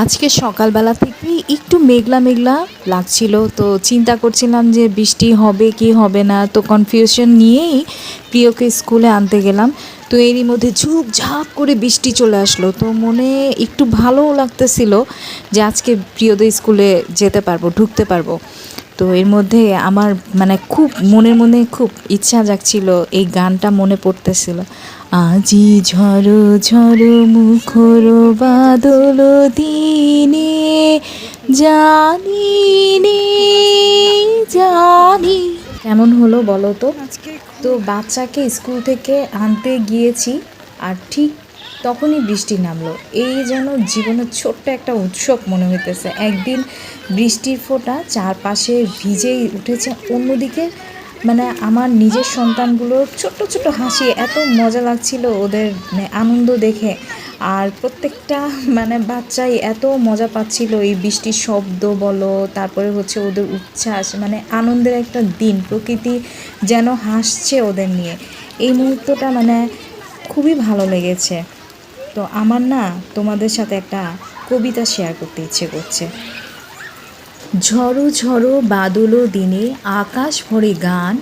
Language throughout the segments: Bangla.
আজকে সকালবেলা থেকেই একটু মেঘলা মেঘলা লাগছিল, তো চিন্তা করছিলাম যে বৃষ্টি হবে কি হবে না, তো কনফিউশন নিয়েই প্রিয়কে স্কুলে আনতে গেলাম। তো এরই মধ্যে ঝুপঝাপ করে বৃষ্টি চলে আসলো, তো মনে একটু ভালোও লাগতেছিল যে আজকে প্রিয়দের স্কুলে যেতে পারব, ঢুকতে পারব। তো এর মধ্যে আমার মানে খুব মনের মনে খুব ইচ্ছা জাগছিল এই গানটা মনে পড়তেছিল। আজি ঝড়ো ঝড়ো মুখর বাদল দিনে জানি নে জানি। কেমন হলো বলো তো? তো বাচ্চাকে স্কুল থেকে আনতে গিয়েছি আর ঠিক তখনই বৃষ্টি নামলো। এই যেন জীবনের ছোট্ট একটা উৎসব মনে হইতেছে। একদিন বৃষ্টির ফোঁটা চারপাশে ভিজেই উঠেছে। অন্যদিকে মানে আমার নিজের সন্তানগুলোর ছোট্ট ছোট্ট হাসি, এত মজা লাগছিল ওদের মানে আনন্দ দেখে। আর প্রত্যেকটা মানে বাচ্চাই এত মজা পাচ্ছিল এই বৃষ্টির শব্দ বলো, তারপরে হচ্ছে ওদের উচ্ছ্বাস মানে আনন্দের একটা দিন, প্রকৃতি যেন হাসছে ওদের নিয়ে। এই মুহূর্তটা মানে খুবই ভালো লেগেছে। তো আমার না তোমাদের সাথে একটা কবিতা শেয়ার করতে ইচ্ছে করছে। ঝড়ো ঝড়ো বাদলো দিনে আকাশ ভরে গান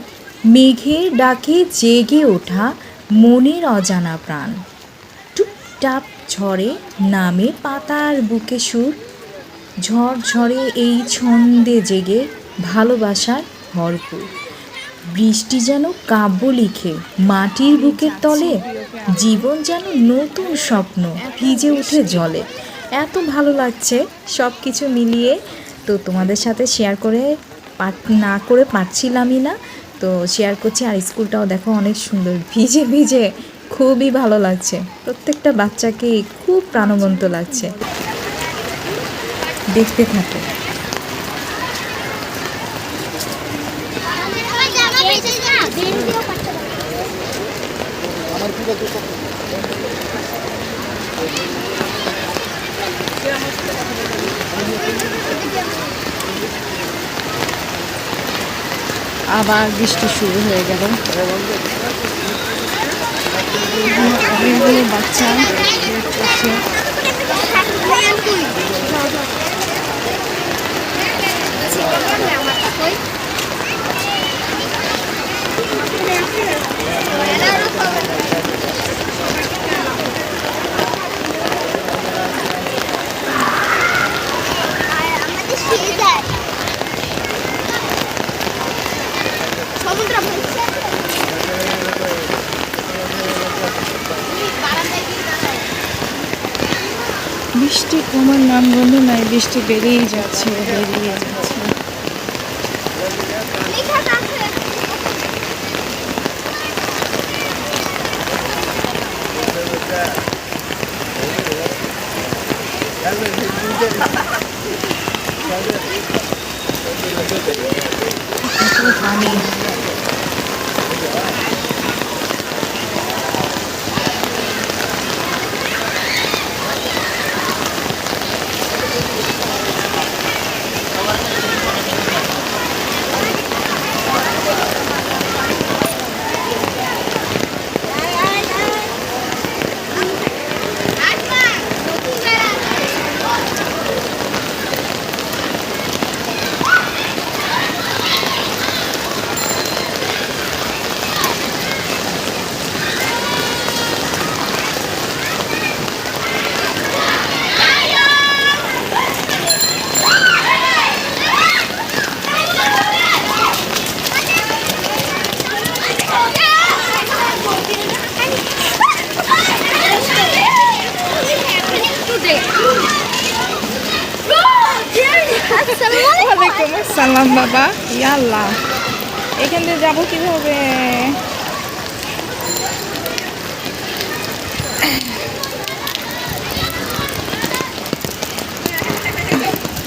মেঘের ডাকে জেগে ওঠা মনের অজানা প্রাণ। টুপটাপ ঝরে নামে পাতার বুকে সুর ঝড় ঝরে এই ছন্দে জেগে ভালোবাসার ভরপুর। বৃষ্টি যেন কাব্য লিখে, মাটির বুকের তলে, জীবন যেন নতুন স্বপ্ন ভিজে উঠে জলে। এত ভালো লাগছে সব কিছু মিলিয়ে। তো তোমাদের সাথে শেয়ার করে না করে পারছিলামই না। তো শেয়ার করছি আর স্কুলটাও দেখো অনেক সুন্দর, ভিজে ভিজে খুবই ভালো লাগছে। প্রত্যেকটা বাচ্চাকে খুব প্রাণবন্ত লাগছে। দেখতে থাকো। আবার বৃষ্টি শুরু হয়ে গেল। বাচ্চা বৃষ্টি কমার নাম গন্ধ নাই বৃষ্টি বেড়েই যাচ্ছে বেরিয়ে যাচ্ছে। পানি Yeah. ওয়ালাইকুম বাবা ইয়াল্লা এখান দিয়ে যাব কীভাবে?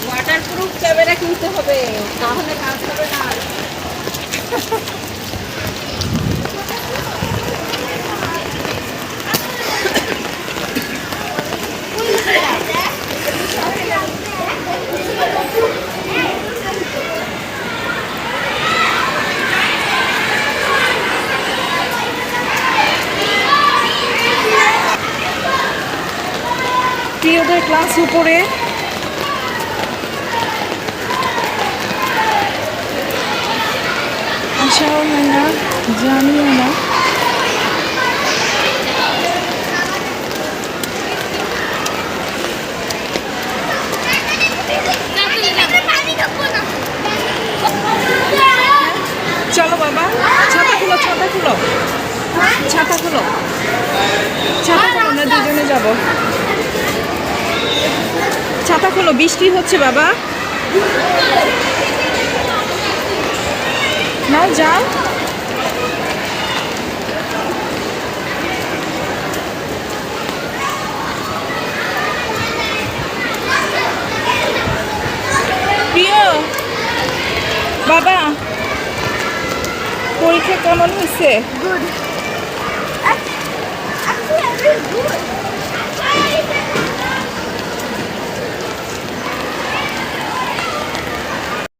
ওয়াটারপ্রুফ ক্যামেরা কিনতে হবে তাহলে কাজ প্রিয়দের ক্লাস উপরে। আশাও হয় না জানিও না। চলো বাবা, ছাতা খুলো ছাতা খুলো। ছাতা খুলো। ছাতা খুলো না দুজনে যাব। ছাতা খুলো বৃষ্টি হচ্ছে বাবা। নাও যাও। প্রিয় বাবা পরীক্ষা কেমন হয়েছে? Good.